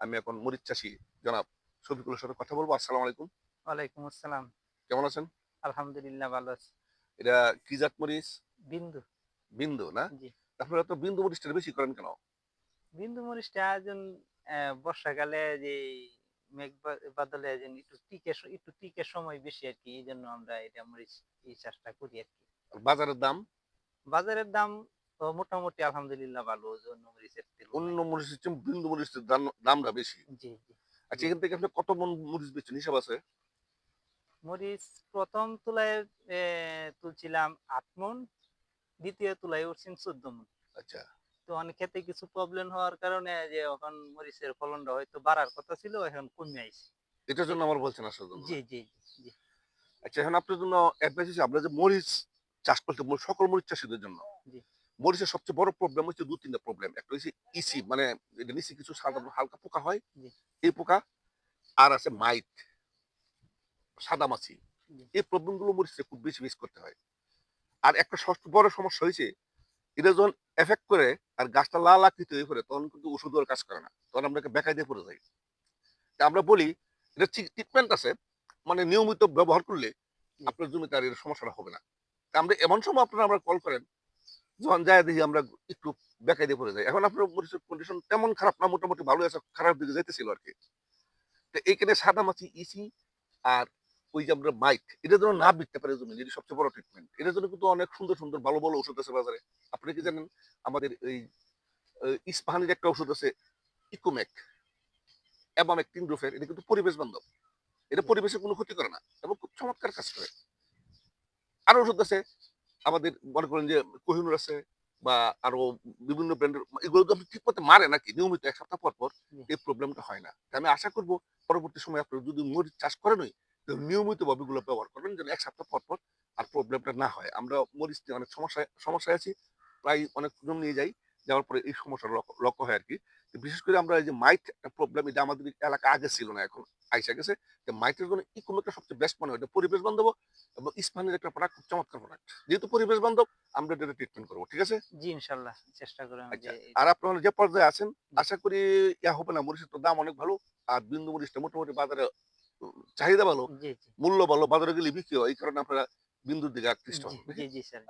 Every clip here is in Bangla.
আমি এখন মরিচ চাষি জনাব শফিকুলের সাথে কথা বলব। আসসালামু আলাইকুম। ওয়ালাইকুম আসসালাম। কেমন আছেন? আলহামদুলিল্লাহ ভালো আছি। এটা কি জাত মরিচ? বিন্দু। বিন্দু না? জি। আপনারা তো বিন্দু মরিচটা বেশি করেন কেন? বিন্দু মরিচটা একজন বর্ষাকালে যে মেঘ বাদলে একটু টিকে একটু টিকে সময় বেশি আর কি এই জন্য আমরা এটা মরিচ এই চাষটা করি আর কি। বাজারের দাম? বাজারের দাম তো মোটামুটি আলহামদুলিল্লাহ ভালো অন্য মরিচের। অন্য মরিচের চেয়ে বিন্দু মরিচের দামটা বেশি। জি জি। আচ্ছা এখান থেকে আপনি কত মন মরিচ হিসাব আছে? মরিচ প্রথম তুলায় তুলছিলাম আট মন দ্বিতীয় তুলায় উঠছেন চোদ্দ মন। আচ্ছা। তো অনেক ক্ষেত্রে কিছু প্রবলেম হওয়ার কারণে যে এখন মরিচের ফলনটা হয়তো বাড়ার কথা ছিল এখন কমে আইছে। এটার জন্য আমার বলছেন আসার জন্য। জি জি জি। আচ্ছা এখন আপনার জন্য অ্যাডভাইস আপনারা যে মরিচ চাষ করতে সকল মরিচ চাষীদের জন্য। জি। মরিচের সবচেয়ে বড় প্রবলেম হচ্ছে দু তিনটা প্রবলেম একটা হচ্ছে ইসি মানে নিচে কিছু সাধারণ হালকা পোকা হয় এই পোকা আর আছে মাইট সাদা মাছি। এই প্রবলেমগুলো মরিচে খুব বেশি মিস করতে হয়। আর একটা ষষ্ঠ বড় সমস্যা হয়েছে এটা যখন এফেক্ট করে আর গাছটা লাল আকৃতি হয়ে পড়ে তখন কিন্তু ওষুধ আর কাজ করে না। তখন আমরা বেকায় দিয়ে পড়ে যাই। আমরা বলি এটা ট্রিটমেন্ট আছে মানে নিয়মিত ব্যবহার করলে আপনার জমিতে আর এর সমস্যাটা হবে না। আমরা এমন সময় আপনারা আমরা কল করেন যখন যায় দেখি আমরা একটু বেকায় দিয়ে পড়ে যাই। এখন আপনার কন্ডিশন তেমন খারাপ না, মোটামুটি ভালো আছে, খারাপ দিকে যেতেছিল আর কি তো এইখানে সাদা মাছি ইসি আর ওই যে আমরা মাইট এটার জন্য না বিকতে পারে জমি, যেটি সবচেয়ে বড় ট্রিটমেন্ট এটার জন্য কিন্তু অনেক সুন্দর সুন্দর, ভালো ভালো ওষুধ আছে বাজারে। আপনি কি জানেন, আমাদের এই ইস্পাহানির একটা ওষুধ আছে ইকোমেক অ্যাবামেক তিন গ্রুপের এটা কিন্তু পরিবেশ বান্ধব। এটা পরিবেশের কোনো ক্ষতি করে না এবং খুব চমৎকার কাজ করে। আরও ওষুধ আছে আমাদের মনে করেন যে কোহিনুর আছে বা আরও বিভিন্ন ব্র্যান্ডের এগুলো তো আপনি ঠিক মতো মারে নাকি? নিয়মিত এক সপ্তাহ পর পর এই প্রবলেমটা হয় না। আমি আশা করব পরবর্তী সময় আপনি যদি মরিচ চাষ করেনই তো নিয়মিত ভাবে এগুলো ব্যবহার করবেন যেন এক সপ্তাহ পর পর আর প্রবলেমটা না হয়। আমরা মরিচ নিয়ে অনেক সমস্যায় সমস্যায় আছি প্রায় অনেক জন নিয়ে যাই যাওয়ার পরে এই সমস্যার লক্ষ্য হয় আর কি বিশেষ করে আমরা এই যে মাইট একটা প্রবলেম এটা আমাদের এলাকা আগে ছিল না এখন আইসা গেছে। তো মাইটের জন্য ইকোমেকটা সবচেয়ে বেস্ট মনে হয়। পরিবেশ বান্ধব এবং একটা প্রোডাক্ট খুব চমৎকার প্রোডাক্ট যেহেতু পরিবেশ বান্ধব আমরা এটা ট্রিটমেন্ট করব ঠিক আছে? জি ইনশাল্লাহ চেষ্টা করলাম আচ্ছা আর আপনারা যে পর্যায়ে আছেন আশা করি ইয়া হবে না মরিচের তো দাম অনেক ভালো আর বিন্দু মরিচটা মোটামুটি বাজারে চাহিদা ভালো মূল্য ভালো বাজারে গেলে বিক্রি হয় এই কারণে আপনারা বিন্দুর দিকে আকৃষ্ট হন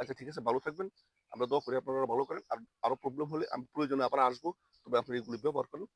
আচ্ছা ঠিক আছে ভালো থাকবেন আমরা দোয়া করি আপনারা ভালো করেন আর আরও প্রবলেম হলে আমি প্রয়োজনে আবার আসব তবে আপনি এগুলি ব্যবহার করেন।